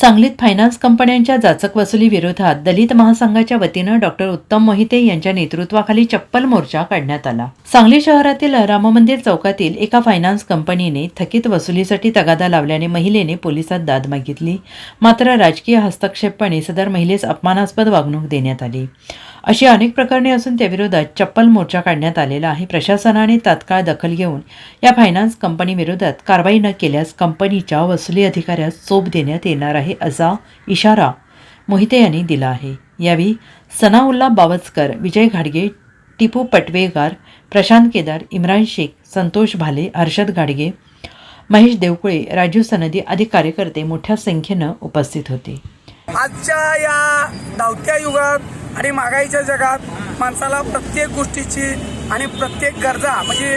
सांगलीत फायनान्स कंपन्यांच्या जाचक वसुली विरोधात दलित महासंघाच्या वतीनं डॉक्टर उत्तम मोहिते यांच्या नेतृत्वाखाली चप्पल मोर्चा काढण्यात आला. सांगली शहरातील राममंदिर चौकातील एका फायनान्स कंपनीने थकीत वसुलीसाठी तगादा लावल्याने महिलेने पोलिसात दाद मागितली. मात्र राजकीय हस्तक्षेपपणे सदर महिलेस अपमानास्पद वागणूक देण्यात आली. अशी अनेक प्रकरणे असून त्याविरोधात चप्पल मोर्चा काढण्यात आलेला आहे. प्रशासनाने तात्काळ दखल घेऊन या फायनान्स कंपनीविरोधात कारवाई न केल्यास कंपनीच्या वसुली अधिकाऱ्यास चोप देण्यात येणार आहे असा इशारा मोहिते यांनी दिला आहे. यावेळी सनाउल्ला बावचकर विजय घाडगे टिपू पटवेगार प्रशांत केदार इम्रान शेख संतोष भाले हर्षद घाडगे महेश देवकुळे राजीव सनदी आदी कार्यकर्ते मोठ्या संख्येनं उपस्थित होते. आजच्या या धावत्या युगात आणि महागाईच्या जगात माणसाला प्रत्येक गोष्टीची आणि प्रत्येक गरजा म्हणजे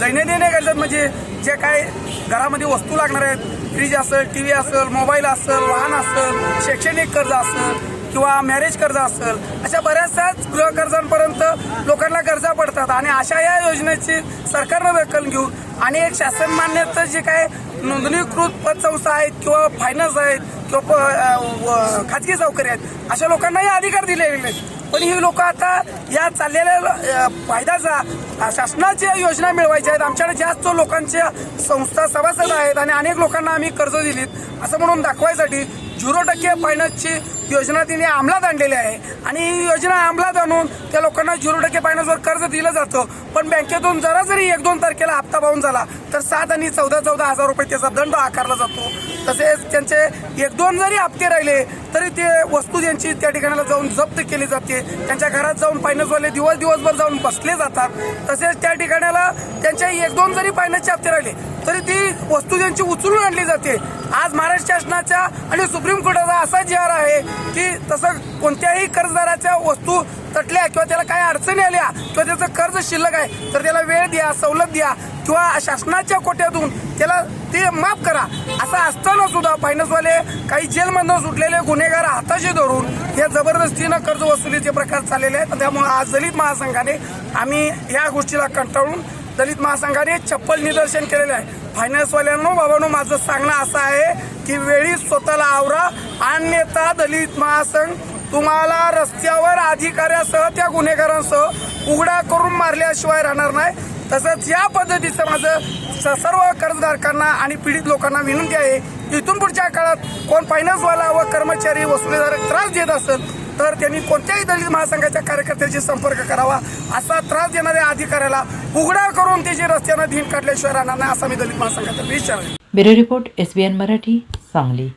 दैनंदिन गरजा म्हणजे जे काय घरामध्ये वस्तू लागणार आहेत फ्रीज असेल टी व्ही असेल मोबाईल असेल वाहन असेल शैक्षणिक कर्ज असेल किंवा मॅरेज कर्ज असेल अशा बऱ्याचशाच गृहकर्जांपर्यंत लोकांना गरजा पडतात. आणि अशा या योजनेची सरकारनं दखल घेऊन आणि एक शासन मान्यता जे काय नोंदणीकृत पतसंस्था आहेत किंवा फायनान्स आहेत किंवा प- व- खाजगी सावकारी आहेत अशा लोकांनाही अधिकार दिले गेले आहेत. पण ही लोक आता या चाललेल्या फायद्याचा शासनाच्या योजना मिळवायच्या आहेत आमच्याकडे जास्त लोकांच्या संस्था सभासद आहेत आणि अनेक लोकांना आम्ही कर्ज दिलीत असं म्हणून दाखवायसाठी झिरो टक्के फायनान्सची योजना तिने अंमलात आणलेली आहे. आणि ही योजना अंमलात आणून त्या लोकांना झिरो टक्के फायनान्सवर कर्ज दिलं जातं. पण बँकेतून जरा जरी एक दोन तारखेला हप्ता पाहून झाला तर सात आणि चौदा चौदा हजार रुपये त्याचा दंड आकारला जातो. तसेच त्यांचे एक दोन जरी हप्ते राहिले तरी ते वस्तू त्यांची त्या ठिकाणाला जाऊन जप्त केली जाते. त्यांच्या घरात जाऊन फायनान्सवाले दिवस दिवसभर जाऊन बसले जातात. तसेच त्या ठिकाणाला त्यांच्या एक दोन जरी फायनान्सचे हप्ते राहिले तरी ती वस्तू त्यांची उचलून आणली जाते आज महाराष्ट्र शासनाच्या आणि सुप्रीम कोर्टाचा असा जी आर आहे की तसं कोणत्याही कर्जदाराच्या वस्तू तटल्या किंवा त्याला काही अडचणी आल्या किंवा त्याचं कर्ज शिल्लक आहे तर त्याला वेळ द्या सवलत द्या किंवा शासनाच्या कोट्यातून त्याला ते माफ करा. असं असताना सुद्धा फायनान्सवाले काही जेलमधनं सुटलेले गुन्हेगार हाताशी धरून या जबरदस्तीनं कर्ज वसुलीचे प्रकार चाललेले आहेत. त्यामुळे आज दलित महासंघाने आम्ही या गोष्टीला कंटाळून दलित महासंघाने चप्पल निदर्शन केलेलं आहे. फायनान्सवाल्यांनो बाबांनो माझं सांगणं असं आहे की वेळी स्वतःला आवरा. अन्यथा दलित महासंघ तुम्हाला रस्त्यावर अधिकाऱ्यासह त्या गुन्हेगारांसह उघडा करून मारल्याशिवाय राहणार नाही. तसंच या पद्धतीचं माझं स- सर्व कर्जधारकांना आणि पीडित लोकांना विनंती आहे इथून पुढच्या काळात कोण फायनान्सवाला व कर्मचारी वसुलीधारक त्रास देत असेल तर त्यांनी कोणत्याही दलित महासंघाच्या कार्यकर्त्याशी संपर्क करावा असा त्रास देणाऱ्या अधिकाऱ्याला उघडा करून त्याची रस्त्यानं धीन काढल्याशिवाय राहणार नाही असा मी दलित महासंघाचा विचार bureau report S B N Marathi Sangli.